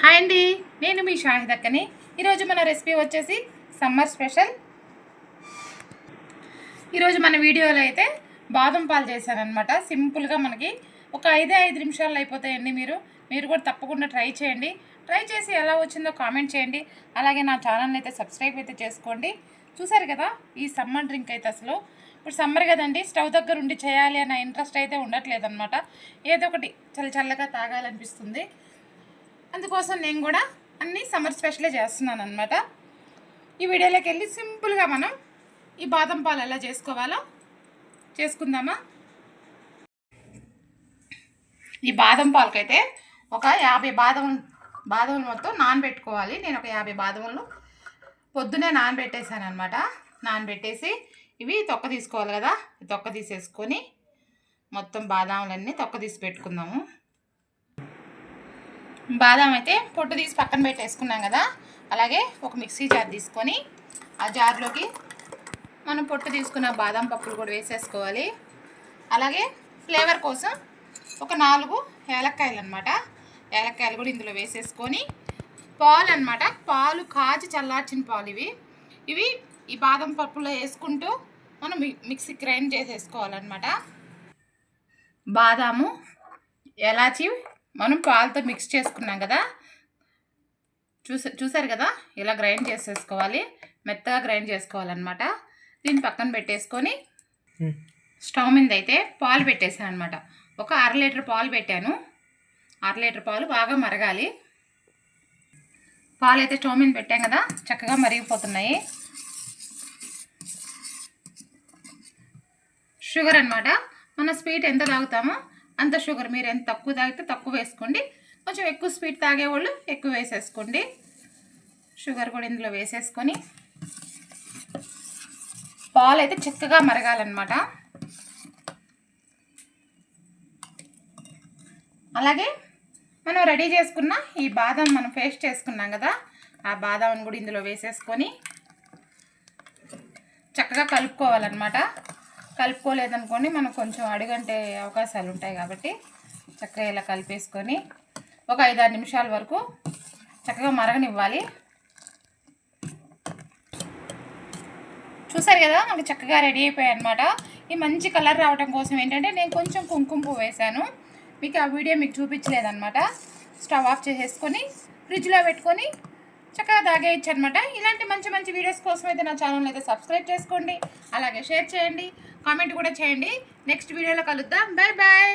Hi అండి నేను మీ షాహిద్ అక్కని. ఈరోజు మన రెసిపీ వచ్చేసి సమ్మర్ స్పెషల్. ఈరోజు మన వీడియోలో అయితే బాదం పాలు చేశానమాట సింపుల్గా మనకి ఒక ఐదే ఐదు నిమిషాల్లో అయిపోతాయండి మీరు. మీరు కూడా తప్పకుండా ట్రై చేయండి. ట్రై చేసి ఎలా వచ్చిందో కామెంట్ చేయండి. అలాగే నా ఛానల్ని అయితే సబ్స్క్రైబ్ అయితే చేసుకోండి. చూసారు కదా ఈ సమ్మర్ డ్రింక్ అయితే అసలు. ఇప్పుడు సమ్మర్ కదండి స్టవ్ దగ్గర ఉండి చేయాలి అన్న ఇంట్రెస్ట్ అయితే ఉండట్లేదు అనమాట ఏదో ఒకటి చల్ల చల్లగా తాగాలనిపిస్తుంది. అందుకోసం నేను కూడా అన్నీ సమ్మర్ స్పెషలే చేస్తున్నాను అనమాట ఈ వీడియోలోకి వెళ్ళి సింపుల్గా మనం ఈ బాదం పాలు ఎలా చేసుకోవాలో చేసుకుందామా? ఈ బాదం పాలకైతే ఒక యాభై బాదం బాదములు మొత్తం నానబెట్టుకోవాలి. నేను ఒక యాభై బాదములు పొద్దునే నానబెట్టేసాను అనమాట నానబెట్టేసి ఇవి తొక్క తీసుకోవాలి కదా. తొక్క తీసేసుకొని మొత్తం బాదాములన్నీ తొక్క తీసి పెట్టుకుందాము. బాదాం అయితే పొట్టు తీసి పక్కన పెట్టేసుకున్నాం కదా. అలాగే ఒక మిక్సీ జార్ తీసుకొని ఆ జార్లోకి మనం పొట్టు తీసుకున్న బాదం పప్పులు కూడా వేసేసుకోవాలి. అలాగే ఫ్లేవర్ కోసం ఒక నాలుగు ఏలక్కాయలు అనమాట ఏలక్కాయలు కూడా ఇందులో వేసేసుకొని పాలు అనమాట పాలు కాచి చల్లార్చిన పాలు ఇవి. ఇవి ఈ బాదం పప్పులో వేసుకుంటూ మనం మిక్సీ గ్రైండ్ చేసేసుకోవాలన్నమాట. బాదాము ఎలాచి మనం పాలతో మిక్స్ చేసుకున్నాం కదా? చూసా చూసారు కదా? ఇలా గ్రైండ్ చేసేసుకోవాలి. మెత్తగా గ్రైండ్ చేసుకోవాలన్నమాట. దీన్ని పక్కన పెట్టేసుకొని స్టవ్ మీద అయితే పాలు పెట్టేసాను అనమాట ఒక అర లీటర్ పాలు పెట్టాను. అర లీటర్ పాలు బాగా మరగాలి. పాలు అయితే స్టవ్ మీద పెట్టాం కదా? చక్కగా మరిగిపోతున్నాయి. షుగర్ అన్నమాట. మన స్వీట్ ఎంత తాగుతామో అంత షుగర్ మీరు ఎంత తక్కువ తాగితే తక్కువ వేసుకోండి. కొంచెం ఎక్కువ స్వీట్ తాగేవాళ్ళు ఎక్కువ వేసేసుకోండి. షుగర్ కూడా ఇందులో వేసేసుకొని పాలు అయితే చక్కగా మరగాలన్నమాట. అలాగే మనం రెడీ చేసుకున్న ఈ బాదం మనం పేస్ట్ చేసుకున్నాం కదా ఆ బాదాంని కూడా ఇందులో వేసేసుకొని చక్కగా కలుపుకోవాలన్నమాట. కలుపుకోలేదనుకోండి మనం కొంచెం అడుగంటే అవకాశాలు ఉంటాయి కాబట్టి చక్కగా ఇలా కలిపేసుకొని ఒక ఐదారు నిమిషాల వరకు చక్కగా మరగనివ్వాలి. చూసారు కదా మనకి చక్కగా రెడీ అయిపోయాయి అనమాట ఈ మంచి కలర్ రావడం కోసం ఏంటంటే నేను కొంచెం కుంకుమ పువ్వు వేశాను. మీకు ఆ వీడియో మీకు చూపించలేదన్నమాట. స్టవ్ ఆఫ్ చేసేసుకొని ఫ్రిడ్జ్లో పెట్టుకొని చక్కగా తాగేయచ్చు అనమాట ఇలాంటి మంచి మంచి వీడియోస్ కోసం అయితే నా ఛానల్ అయితే సబ్స్క్రైబ్ చేసుకోండి. అలాగే షేర్ చేయండి. కామెంట్ కూడా చేయండి. నెక్స్ట్ వీడియోలో కలుద్దాం. Bye bye